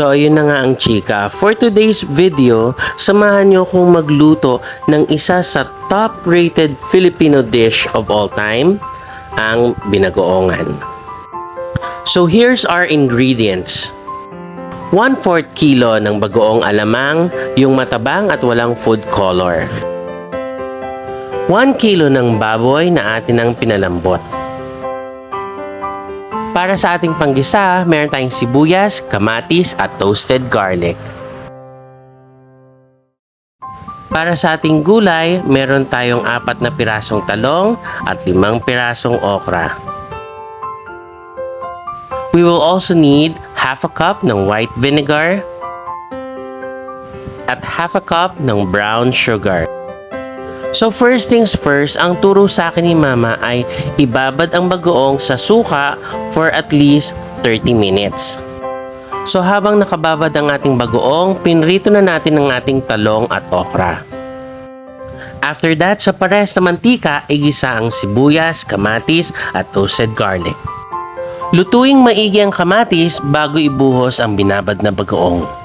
So, ayun na nga ang chika. For today's video, samahan nyo akong magluto ng isa sa top-rated Filipino dish of all time, ang binagoongan. So, here's our ingredients. 1/4 kilo ng bagoong alamang, yung matabang at walang food color. 1 kilo ng baboy na atin ang pinalambot. Para sa ating panggisa, meron tayong sibuyas, kamatis at toasted garlic. Para sa ating gulay, meron tayong apat na pirasong talong at limang pirasong okra. We will also need half a cup ng white vinegar at half a cup ng brown sugar. So first things first, ang turo sa akin ni mama ay ibabad ang bagoong sa suka for at least 30 minutes. So habang nakababad ang ating bagoong, pinrito na natin ang ating talong at okra. After that, sa pares na mantika, igisa ang sibuyas, kamatis at toasted garlic. Lutuing maigi ang kamatis bago ibuhos ang binabad na bagoong.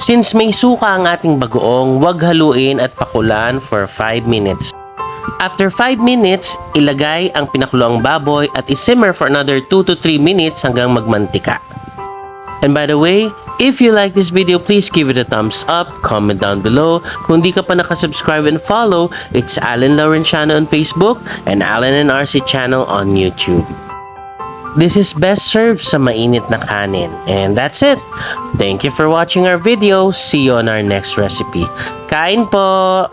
Since may suka ang ating bagoong, wag haluin at pakulan for 5 minutes. After 5 minutes, ilagay ang pinakuloang baboy at isimmer for another 2 to 3 minutes hanggang magmantika. And by the way, if you like this video, please give it a thumbs up, comment down below. Kung di ka pa nakasubscribe and follow, it's Alan Laurenciano on Facebook and Alan and RC channel on YouTube. This is best served sa mainit na kanin. And that's it. Thank you for watching our video. See you on our next recipe. Kain po!